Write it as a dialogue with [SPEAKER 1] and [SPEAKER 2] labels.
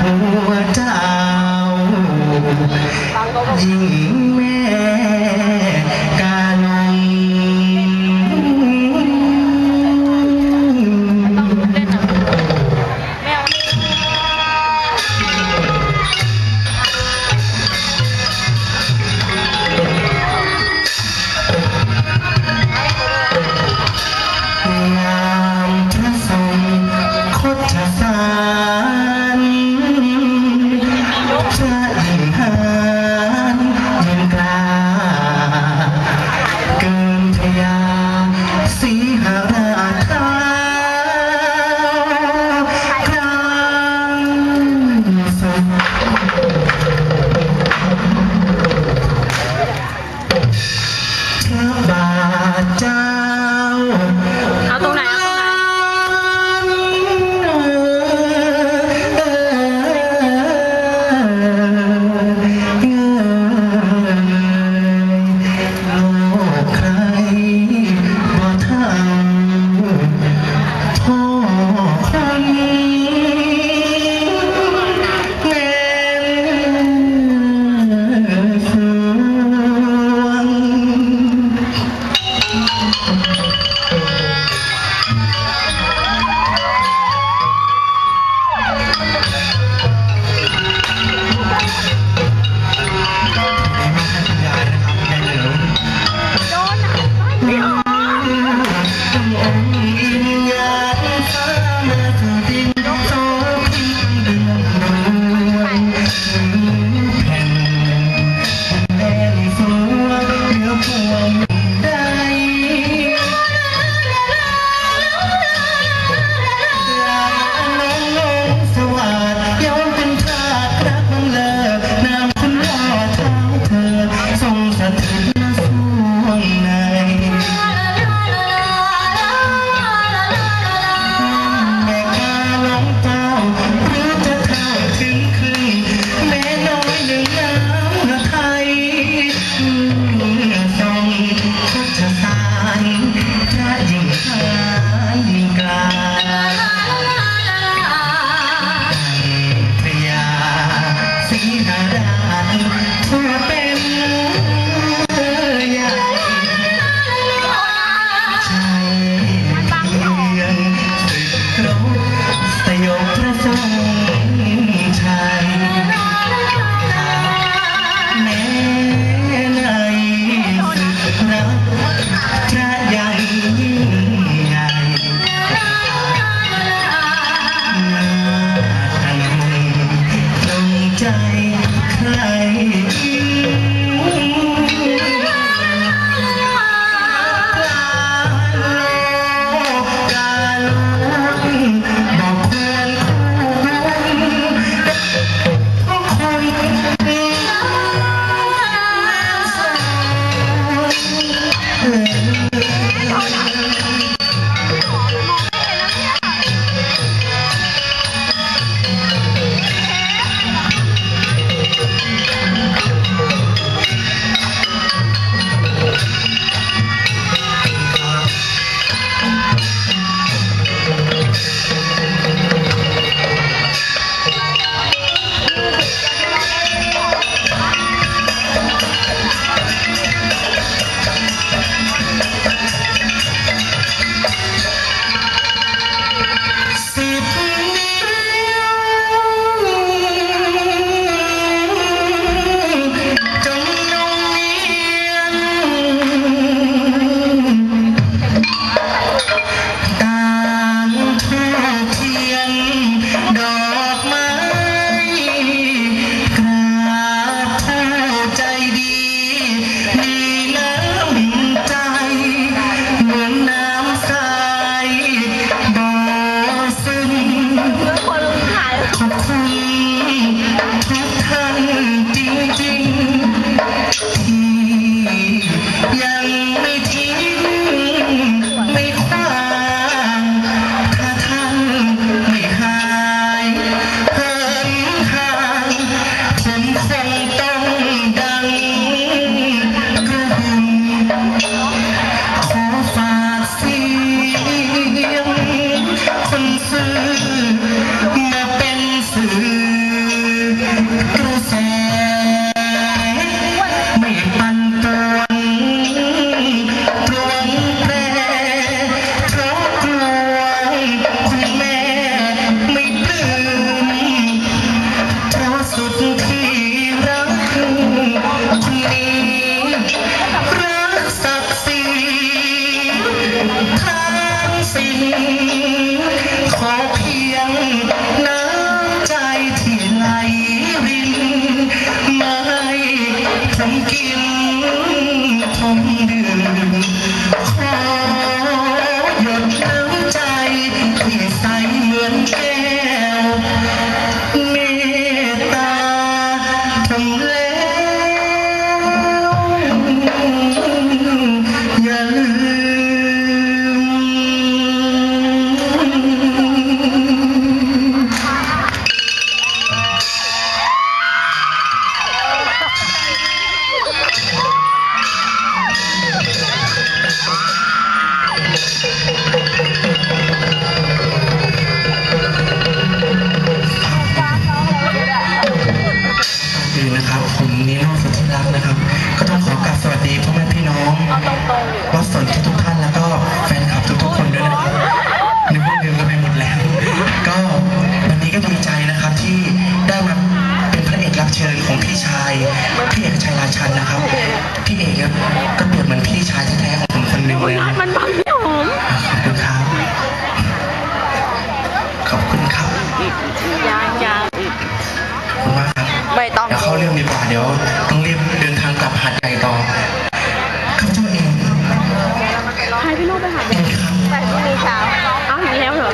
[SPEAKER 1] หัวเจ้ายิ่ง
[SPEAKER 2] แม่ พี่ลูกไปหา
[SPEAKER 1] แบงค์
[SPEAKER 2] ไปพรุ่งนี้เช้าเอาอีกแล้วเหรอ